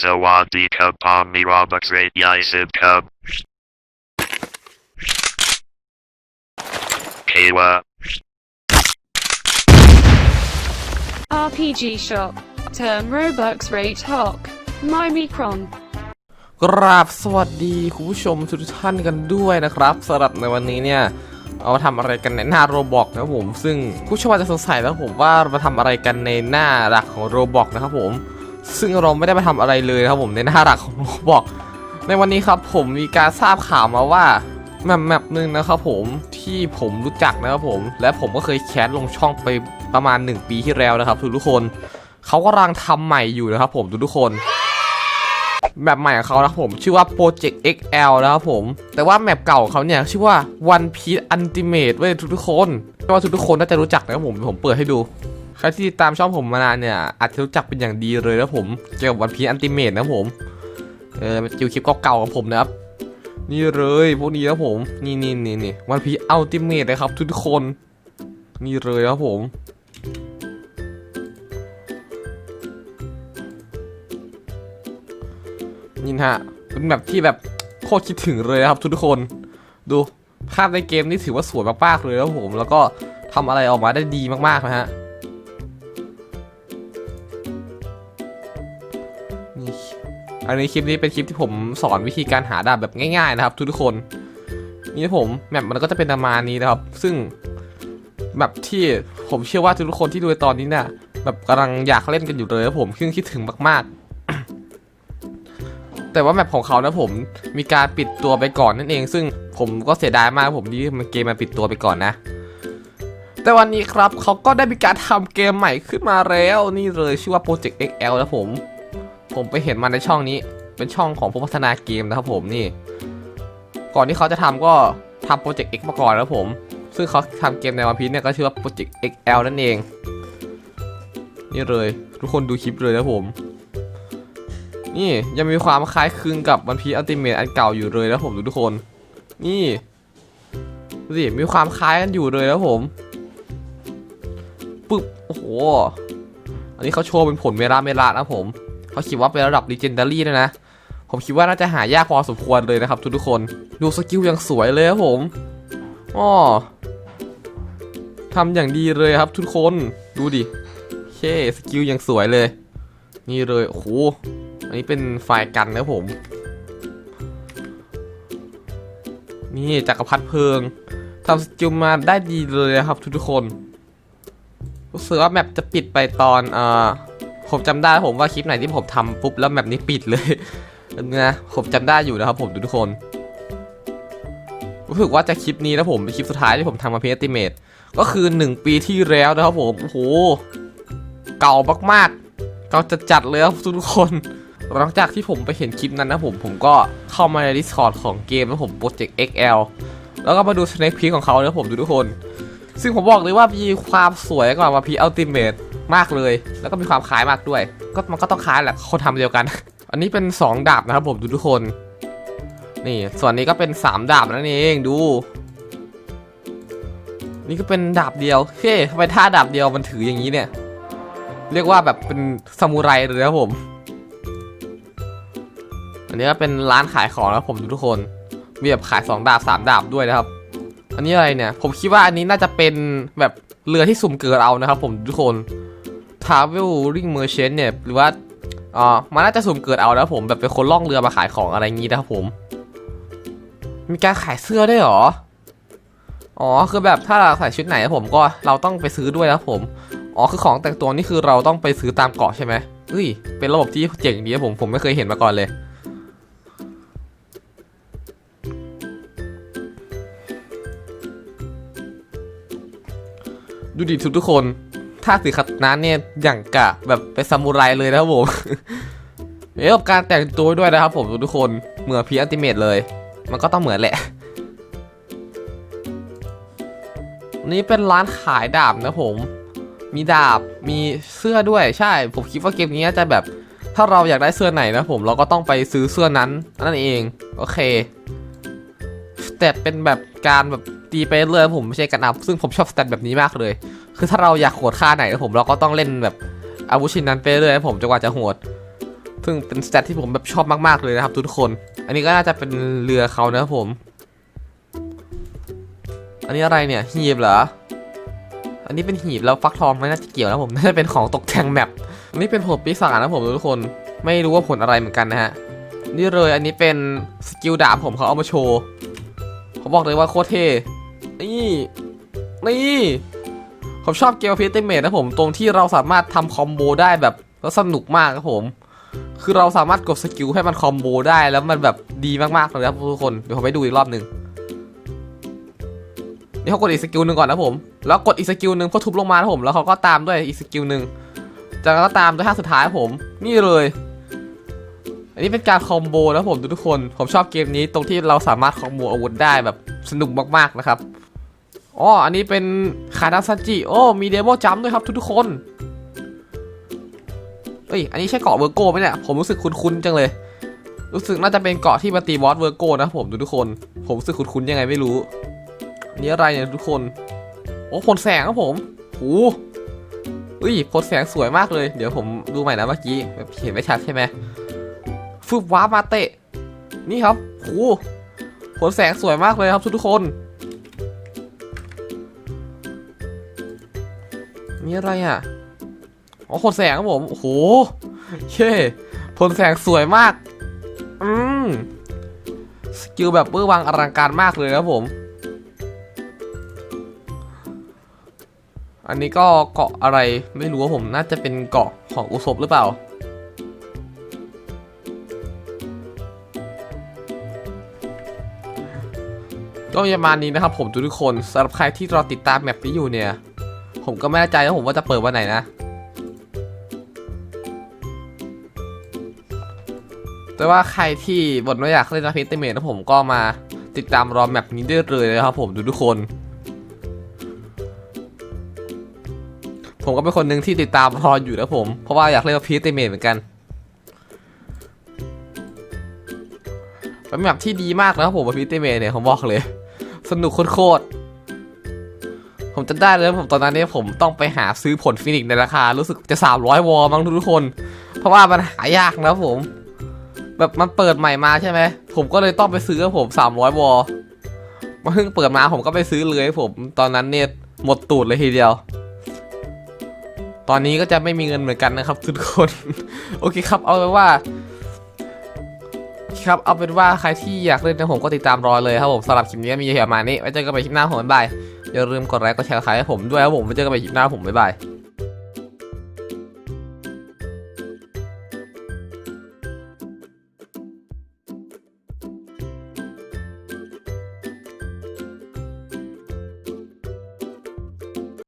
Sawadee Cub Pomni Robux Rate Yisib Cub. Kawa. RPG Shop. Turn Robux Rate Hawk. Mimicron. กราบสวัสดีคุณผู้ชมทุกท่านกันด้วยนะครับสำหรับในวันนี้เนี่ยเอามาทำอะไรกันในหน้าโรบอกนะครับผม ซึ่งผู้ชมอาจจะสงสัยแล้วผมว่าเรามาทำอะไรกันในหน้าหลักของโรบอกนะครับผม ซึ่งเราไม่ได้ไปทำอะไรเลยนะครับผมในหน้าหลักของโรบอก ในวันนี้ครับผมมีการทราบข่าวมาว่าแมปแมปหนึ่งนะครับผมที่ผมรู้จักนะครับผม และผมก็เคยแคสลงช่องไปประมาณ 1 ปีที่แล้วนะครับทุกๆคนเขากำลังทำใหม่อยู่นะครับผมทุกๆคนแบบใหม่ของเขานะครับผมชื่อว่า Project XL นะครับผม แต่ว่าแมปเก่าของเขาเนี่ยชื่อว่า One Piece Ultimate เว้ยทุกๆคนไม่ว่าทุกๆคนน่าจะรู้จักนะครับผมผมเปิดให้ดู ใครที่ติดตามช่องผมมานานเนี่ยอาจจะรู้จักเป็นอย่างดีเลยนะผมเกี่ยวกับ One Piece Ultimate นะผมเออจิวคลิปเก่าๆของผมนะครับนี่เลยพวกนี้นะผมนี่นี่นี่นี่ One Piece Ultimate นะครับ ทุกคนนี่เลยนะครับผมนี่นะฮะเป็นแบบที่แบบโคตรคิดถึงเลยนะครับทุกคน ดูภาพในเกมนี่ถือว่าสวยมากๆเลยนะครับผม แล้วก็ทำอะไรออกมาได้ดีมากๆนะฮะ อันนี้คลิปนี้เป็นคลิปที่ผมสอนวิธีการหาดาบแบบง่ายๆนะครับ ทุกๆคนนี่ผมแมปมันก็จะเป็นประมาณนี้นะครับ ซึ่งแบบที่ผมเชื่อว่าทุกคนที่ดูในตอนนี้เนี่ยแบบกำลังอยากเล่นกันอยู่เลยครับผมซึ่งคิดถึงมากๆ แต่ว่าแมปของเขานะผมมีการปิดตัวไปก่อนนั่นเอง ซึ่งผมก็เสียดายมากผมที่มันเกมมันปิดตัวไปก่อนนะ แต่วันนี้ครับเขาก็ได้มีการทำเกมใหม่ขึ้นมาแล้วนี่เลยชื่อว่า Project XL นะผม ผมไปเห็นมาในช่องนี้ เป็นช่องของผู้พัฒนาเกมนะครับผมนี่ ก่อนที่เขาจะทำก็ทำ Project X มาก่อนนะผม ซึ่งเขาทำเกมในวันพีเนี่ยก็ชื่อว่า Project XL นั่นเอง นี่เลย ทุกคนดูคลิปเลยนะผม นี่ยังมีความคล้ายคลึงกับวันพีอัลติเมทอันเก่าอยู่เลยนะผมทุกคน นี่ดูสิมีความคล้ายกันอยู่เลยนะผมปึ๊บโอ้โห อันนี้เขาโชว์เป็นผลเมราเมรานะผม เขาคิดว่าเป็นระดับ Legendary ด้วยนะ ผมคิดว่าน่าจะหายากพอสมควรเลยนะครับทุกๆคน ดูสกิลย่างสวยเลยครับผมอ้อทำอย่างดีเลยครับทุกคน ดูดิเช่สกิลย่างสวยเลย นี่เลย โอ้โห อันนี้เป็นไฟกันนะผม นี่จักรพรรดิเพลิงทำสกิลมาได้ดีเลยนะครับทุกๆคน รู้สึกว่าแมปจะปิดไปตอน เอ่อ ผมจำได้ผมว่าคลิปไหนที่ผมทำปุ๊บแล้วแมปนี้ปิดเลยนะผมจำได้อยู่นะครับผมทุกคนรู้สึกว่าจะคลิปนี้นะผมเป็นคลิปสุดท้ายที่ผมทำมาเพียติเมตก็คือ 1 ปีที่แล้วนะครับผมโอ้โหเก่ามากๆเก่าจะจัดเลยครับทุกคนหลังจากที่ผมไปเห็นคลิปนั้นนะผมผมก็เข้ามาใน Discord ของเกมนะผม Project XL แล้วก็มาดู Snake Peek ของเขานะผมทุกคน ซึ่งผมบอกเลยว่ามีความสวยกว่ามาพีอัลติเมท มากเลย แล้วก็มีความคล้ายมากด้วย ก็มันก็ต้องคล้ายแหละคนทำเดียวกัน อันนี้เป็น 2 ดาบนะครับผมทุกคน นี่ ส่วนนี้ก็เป็น 3 ดาบนั่นเองดู นี่ก็เป็นดาบเดียวเฮ้ทำไมท่าดาบเดียวมันถืออย่างนี้เนี่ย เรียกว่าแบบเป็นซามูไรเลยนะครับผม อันนี้ก็เป็นร้านขายของนะครับผมทุกคน มีแบบขาย 2 ดาบ 3 ดาบด้วยนะครับ อันนี้อะไรเนี่ย ผมคิดว่าอันนี้น่าจะเป็นแบบเรือที่สุ่มเกิดเอานะครับผมทุกคน Traveling Merchant เนี่ยหรือว่าอ่ามันน่าจะสุ่มเกิดเอาแล้วผมแบบเป็นคนล่องเรือมาขายของอะไรงี้นะครับผม มีการขายเสื้อได้วยหรอ อ๋อคือแบบถ้าเราใส่ชุดไหนผมก็เราต้องไปซื้อด้วยนะผม อ๋อคือของแต่งตัวนี่คือเราต้องไปซื้อตามเกาะใช่ไหมเฮ้ย เป็นระบบที่เจ๋งดีนะผมผมไม่เคยเห็นมาก่อนเลยดูดิทุกทุกคน ถ้าสีขัดน้นเนี่ยอย่างกะแบบเป็นซามูไรเลยนะครับผมเอ๊ะกับการแต่งตัวด้วยนะครับผมทุกคนเหมือนพีอัลติเมทเลย มันก็ต้องเหมือนแหละ นี่เป็นร้านขายดาบนะผม มีดาบมีเสื้อด้วยใช่ ผมคิดว่าเกมนี้จะแบบ ถ้าเราอยากได้เสื้อไหนนะผมเราก็ต้องไปซื้อเสื้อนั้นนั่นเอง โอเค แต่เป็นแบบการแบบ ตีไปเรื่อยผมไม่ใช่การอัพซึ่งผมชอบสแตทแบบนี้มากเลย คือถ้าเราอยากโหดค่าไหนนะผมเราก็ต้องเล่นแบบอาวุธชิ้นนั้นไปเรื่อยนะผมจนกว่าจะโหด ซึ่งเป็นสเตตที่ผมแบบชอบมากๆเลยนะครับ ทุกคน อันนี้ก็น่าจะเป็นเรือเขานะผม อันนี้อะไรเนี่ยหีบเหรอ อันนี้เป็นหีบแล้วฟักทองไม่น่าจะเกี่ยวนะผมน่าจะเป็นของตกแต่งแมปอันนี้เป็นผลปีศาจนะผมทุกคน ไม่รู้ว่าผลอะไรเหมือนกันนะฮะ นี่เลยอันนี้เป็นสกิลดาบผมเขาเอามาโชว์เขาบอกเลยว่าโคตรเท่ นี่นี่ผมชอบเกมพีเตเมทนะผมตรงที่เราสามารถทำคอมโบได้แบบแล้วสนุกมากครับผม คือเราสามารถกดสกิลให้มันคอมโบได้แล้วมันแบบดีมากๆเลยครับทุกคนเดี๋ยวผมไปดูอีกรอบหนึ่งนี่เขากดอีกสกิลหนึ่งก่อนนะผม แล้วกดอีกสกิลหนึ่งเพื่อทุบลงมานะผม แล้วเขาก็ตามด้วยอีกสกิลหนึ่งจากนั้นก็ตามด้วยท่าสุดท้ายครับผม นี่เลย อันนี้เป็นการคอมโบนะผมทุกคน ผมชอบเกมนี้ตรงที่เราสามารถคอมโบอาวุธได้แบบ สนุกมากๆนะครับอ๋ออันนี้เป็นคาดาซันจิโอ้มีเดโมจัมด้วยครับทุกๆคนเอ้ยอันนี้ใช่เกาะเวอร์โก้ไหมเนี่ยผมรู้สึกคุ้นๆจังเลย รู้สึกน่าจะเป็นเกาะที่มาตีบอสเวอร์โก้นะผมทุกๆคน ผมรู้สึกคุ้นๆยังไงไม่รู้นนี้อะไรเนี่ยทุกคนโอ้ผลแสงครับผมโอ้เฮ้ยผลแสงสวยมากเลย เดี๋ยวผมดูใหม่นะเมื่อกี้เห็นไม่ชัดใช่ไหมฟึบว้ามาเตะ นี่ครับโอ้ ผลแสงสวยมากเลยครับทุกคนนี่อะไรอะ อ๋อผลแสงครับผม โอ้โหเช่ผลแสงสวยมาก อืม สกิลแบบเบอร์วังอลังการมากเลยครับผม อันนี้ก็เกาะอะไรไม่รู้ว่าผมน่าจะเป็นเกาะของอุศบหรือเปล่า ก็ประมาณนี้นะครับผมทุกคนสำหรับใครที่รอติดตามแมปนี้อยู่เนี่ย ผมก็ไม่แน่ใจนะผมว่าจะเปิดวันไหนนะแต่ว่าใครที่บ่นว่าอยากเล่นนะพิตเมทนะผมก็มาติดตามรอแมปนี้ได้เลยนะครับผมทุกคน ผมก็เป็นคนหนึ่งที่ติดตามรออยู่นะผม เพราะว่าอยากเล่นพีตเมทเหมือนกันเป็นแมปที่ดีมากนะครับผมพีตเมทเนี่ยผมบอกเลย สนุกโคตรๆผมจะได้เลยผมตอนนั้นเนี่ยผมต้องไปหาซื้อผลฟินิกในราคา รู้สึกจะ 300 วอลมั้งทุกคน เพราะว่ามันหายากนะผม แบบมันเปิดใหม่มาใช่ไหม ผมก็เลยต้องไปซื้อผม 300 วอลมาเพิ่งเปิดมาผมก็ไปซื้อเลยผม ตอนนั้นเนี่ยหมดตูดเลยทีเดียว ตอนนี้ก็จะไม่มีเงินเหมือนกันนะครับทุกคน โอเคครับ เอาเป็นว่า ครับ เอาเป็นว่าใครที่อยากเล่นนะผมก็ติดตามรอเลยครับผมสำหรับคลิปนี้มีประมานี้ไว้เจอกันใหม่คลิปหน้าผมบ๊ายบายอย่าลืมกดไลค์กดแชร์ใครให้ผมด้วยครับผมไว้เจอกันใหม่คลิปหน้าผมบ๊ายบาย